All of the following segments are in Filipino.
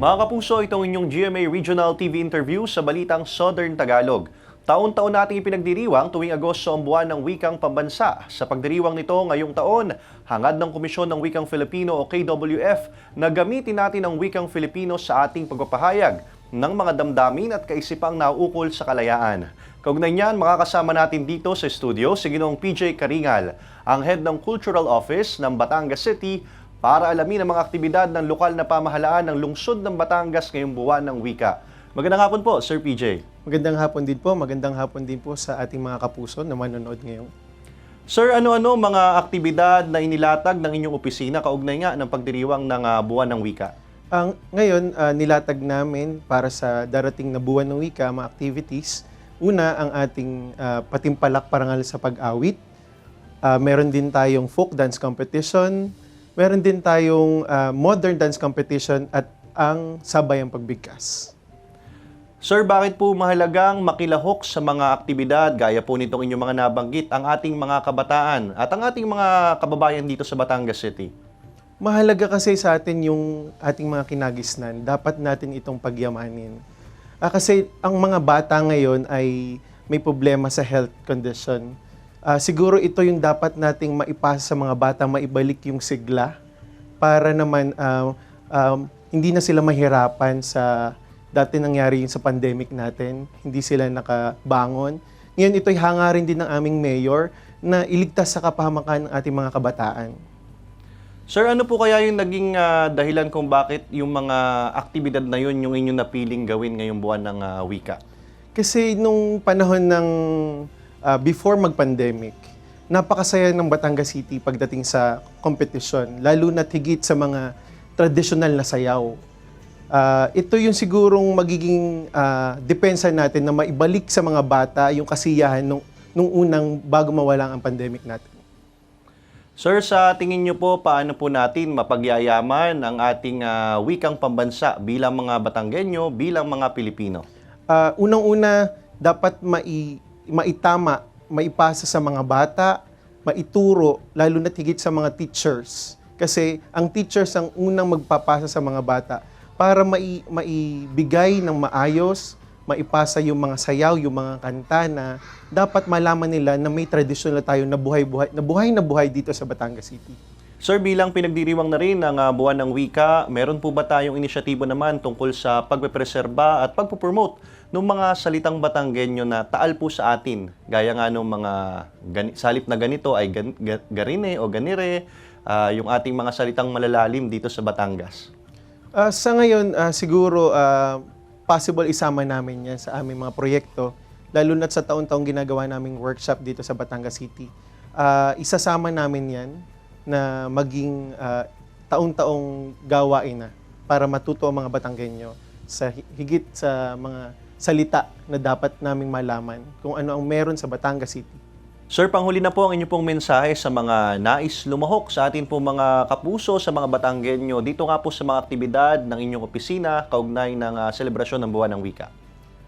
Mga kapuso, itong inyong GMA Regional TV interview sa Balitang Southern Tagalog. Taon-taon nating ipinagdiriwang tuwing Agosto ang buwan ng Wikang Pambansa. Sa pagdiriwang nito ngayong taon, hangad ng Komisyon ng Wikang Filipino o KWF na gamitin natin ang Wikang Filipino sa ating pagpapahayag ng mga damdamin at kaisipang nauukol sa kalayaan. Kaugnay niyan, makakasama natin dito sa studio si Ginoong PJ Karingal, ang head ng Cultural Office ng Batangas City para alamin ang mga aktibidad ng lokal na pamahalaan ng lungsod ng Batangas ngayong buwan ng wika. Magandang hapon po, Sir PJ. Magandang hapon din po. Magandang hapon din po sa ating mga kapuso na manonood ngayon. Sir, ano-ano mga aktibidad na inilatag ng inyong opisina kaugnay nga ng pagdiriwang ng ah, buwan ng wika? Ang ngayon ah, nilatag namin para sa darating na buwan ng wika mga activities. Una ang ating ah, patimpalak parangal sa pag-awit. Ah, meron din tayong folk dance competition. Meron din tayong ah, modern dance competition at ang sabayang pagbigkas. Sir, bakit po mahalagang makilahok sa mga aktibidad gaya po nitong inyong mga nabanggit ang ating mga kabataan at ang ating mga kababayan dito sa Batangas City? Mahalaga kasi sa atin yung ating mga kinagisnan. Dapat natin itong pagyamanin. Ah, kasi ang mga bata ngayon ay may problema sa health condition. Ah, siguro ito yung dapat nating maipasa sa mga bata, maibalik yung sigla para naman ah, um, hindi na sila mahirapan sa dati nangyari yung sa pandemic natin. Hindi sila nakabangon. Ngayon ito'y hangarin din ng aming mayor na iligtas sa kapahamakan ng ating mga kabataan. Sir, ano po kaya yung naging ah, dahilan kung bakit yung mga aktibidad na yun yung inyong napiling gawin ngayong buwan ng ah, wika? Kasi nung panahon ng ah, before mag-pandemic, napakasaya ng Batangas City pagdating sa competition, lalo na higit sa mga traditional na sayaw. Ah, ito yung sigurong magiging ah, depensa natin na maibalik sa mga bata yung kasiyahan nung, nung unang bago mawala ang pandemic natin. Sir, sa tingin niyo po, paano po natin mapagyayaman ang ating ah, wikang pambansa bilang mga Batanggenyo, bilang mga Pilipino? Ah, unang-una, dapat mai, maitama, maipasa sa mga bata, maituro, lalo na higit sa mga teachers. Kasi ang teachers ang unang magpapasa sa mga bata para mai, maibigay ng maayos, maipasa yung mga sayaw, yung mga kanta na dapat malaman nila na may tradisyon na tayo na buhay-buhay, na buhay na buhay dito sa Batangas City. Sir, bilang pinagdiriwang na rin ng ah, buwan ng wika, meron po ba tayong inisyatibo naman tungkol sa pagpepreserba at pagpupromote ng mga salitang Batanggenyo na taal po sa atin? Gaya nga ng mga gani- salip na ganito ay gan- ga- garine o ganire, ah, yung ating mga salitang malalalim dito sa Batangas. Ah, sa ngayon, ah, siguro ah, possible isama namin yan sa aming mga proyekto, lalo na sa taon-taong ginagawa naming workshop dito sa Batangas City. Ah, isasama namin yan na maging ah, taon-taong gawain na para matuto ang mga Batanggenyo sa hi- higit sa mga salita na dapat naming malaman kung ano ang meron sa Batangas City. Sir, panghuli na po ang inyong pong mensahe sa mga nais lumahok sa atin po mga kapuso, sa mga Batanggenyo, dito nga po sa mga aktibidad ng inyong opisina kaugnay ng ah, selebrasyon ng buwan ng wika.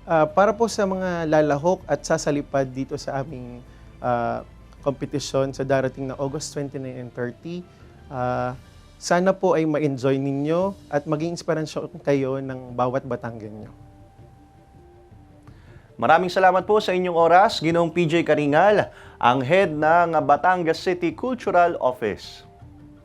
Ah, para po sa mga lalahok at sasalipad dito sa aming ah, kompetisyon sa darating na August 29 and 30, ah, sana po ay ma-enjoy ninyo at maging inspirasyon kayo ng bawat Batanggenyo. Maraming salamat po sa inyong oras, Ginoong PJ Karingal, ang head ng Batangas City Cultural Office.